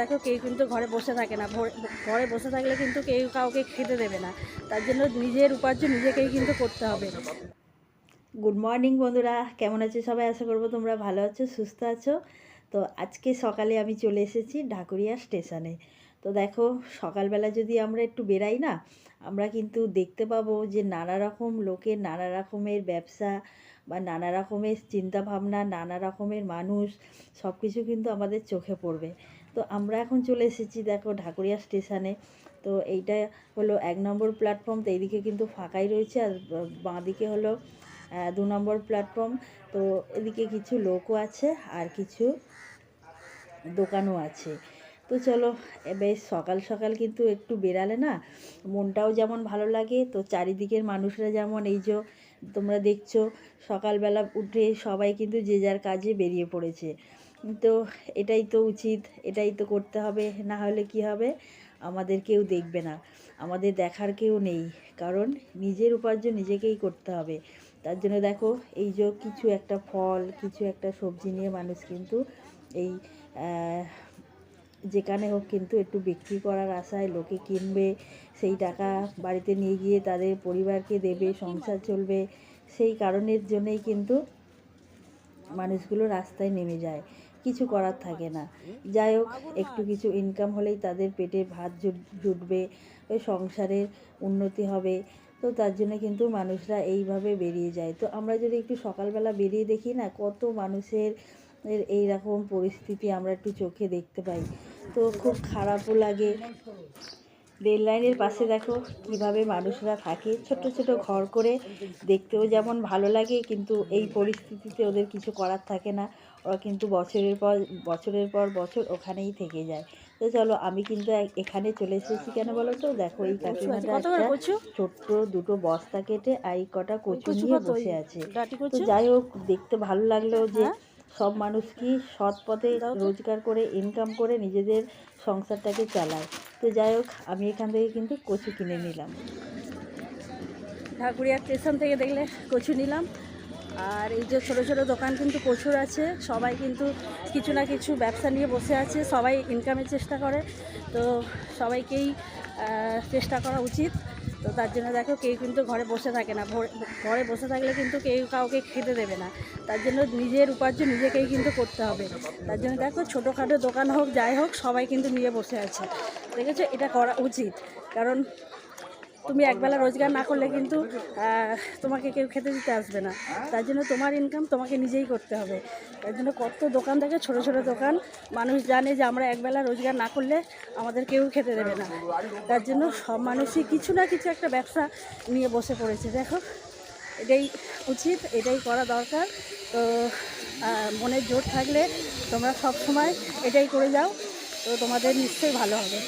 দেখো কেউ কিন্তু ঘরে বসে থাকে না। ঘরে বসে থাকলে কিন্তু কেউ কাউকে খেতে দেবে না। তার জন্য নিজের উপার্জন নিজেকেই কিন্তু করতে হবে। গুড মর্নিং বন্ধুরা, কেমন আছো সবাই? আশা করব তোমরা ভালো আছো, সুস্থ আছো। তো আজকে সকালে আমি চলে এসেছি ঢাকুরিয়া স্টেশনে। তো দেখো, সকালবেলা যদি আমরা একটু বেরাই না, আমরা কিন্তু দেখতে পাবো যে নানা রকম লোকের, নানা রকমের ব্যবসা বা নানা রকমের চিন্তাভাবনা, নানা রকমের মানুষ সব কিছু কিন্তু আমাদের চোখে পড়বে। তো আমরা এখন চলে এসেছি, দেখো ঢাকুরিয়া স্টেশনে তো এইটা হলো এক নম্বর প্ল্যাটফর্ম তো এইদিকে কিন্তু ফাঁকাই রয়েছে আর বাঁদিকে হলো দু নম্বর প্ল্যাটফর্ম তো এদিকে কিছু লোকও আছে আর কিছু দোকানও আছে। তো চলো বেশ সকাল সকাল কিন্তু একটু বেরালে না, মনটাও যেমন ভালো লাগে। তো চারিদিকের মানুষরা যেমন, এই যে তোমরা দেখছ, সকালবেলা উঠে সবাই কিন্তু যে যার কাজে বেরিয়ে পড়েছে। তো এটাই তো উচিত, এটাই তো করতে হবে, না হলে কি হবে? আমাদের কেউ দেখবে না। আমাদের দেখার কেউ নেই, কারণ নিজের উপার্জন নিজেকেই করতে হবে। তার জন্য দেখো, এই যে কিছু একটা ফল, কিছু একটা সবজি নিয়ে মানুষ কিন্তু এই যেখানে হোক কিন্তু একটু বিক্রি করার আশায় লোকে কিনবে, সেই টাকা বাড়িতে নিয়ে গিয়ে তাদের পরিবারকে দেবে, সংসার চলবে, সেই কারণের জন্যই কিন্তু মানুষগুলো রাস্তায় নেমে যায়। কিছু করার থাকে না। যাই হোক, একটু কিছু ইনকাম হলেই তাদের পেটে ভাত জুটবে ওই সংসারের উন্নতি হবে। তো তার জন্য কিন্তু মানুষরা এইভাবে বেরিয়ে যায়। তো আমরা যদি একটু সকালবেলা বেরিয়ে দেখি না, কত মানুষের এই রকম পরিস্থিতি আমরা একটু চোখে দেখতে পাই। তো খুব খারাপও লাগে। রেল লাইনের পাশে দেখো কীভাবে মানুষরা থাকে। ছোট ছোট ঘর করে দেখতেও যেমন ভালো লাগে কিন্তু এই পরিস্থিতিতে ওদের কিছু করার থাকে না। ওরা কিন্তু বছরের পর বছরের পর বছর ওখানেই থেকে যায়। তো চলো আমি কিন্তু এখানে চলে এসেছি কেন বলো তো? দেখো এই কাকিমাটা একটা ছোট্ট দুটো বস্তা কেটে আর এই কটা কচু নিয়ে বসে আছে। তো যাই হোক দেখতে ভালো লাগলেও যে হ্যাঁ? সব মানুষ কি সৎ পথে রোজগার করে ইনকাম করে নিজেদের সংসারটাকে চালায়। তো যাই হোক, আমি এখান থেকে কিন্তু কচু কিনে নিলাম। ঢাকুরিয়া স্টেশন থেকে দেখলে কচু নিলাম। আর এই যে ছোট ছোট দোকান কিন্তু প্রচুর আছে। সবাই কিন্তু কিছু না কিছু ব্যবসা নিয়ে বসে আছে। সবাই ইনকামের চেষ্টা করে। তো সবাইকেই চেষ্টা করা উচিত। তো তার জন্য দেখো কেউ কিন্তু ঘরে বসে থাকে না। ঘরে বসে থাকলে কিন্তু কেউ কাউকে খেতে দেবে না। তার জন্য নিজের উপার্জন নিজেকেই কিন্তু করতে হবে। তার জন্য দেখো ছোটোখাটো দোকান হোক, যাই হোক, সবাই কিন্তু নিয়ে বসে আছে। দেখেছ? এটা করা উচিত। কারণ তুমি একবেলা রোজগার না করলে কিন্তু তোমাকে কেউ খেতে দিতে আসবে না। তার জন্য তোমার ইনকাম তোমাকে নিজেই করতে হবে। তার জন্য কত দোকান থাকে ছোট ছোট দোকান, মানুষ জানে যে আমরা একবেলা রোজগার না করলে আমাদের কেউ খেতে দেবে না। তার জন্য সব মানুষই কিছু না কিছু একটা ব্যবসা নিয়ে বসে পড়েছে। দেখো, এটাই উচিত, এটাই করা দরকার। তো মনের জোর থাকলে তোমরা সব সময় এটাই করে যাও, তো তোমাদের নিশ্চয়ই ভালো হবে।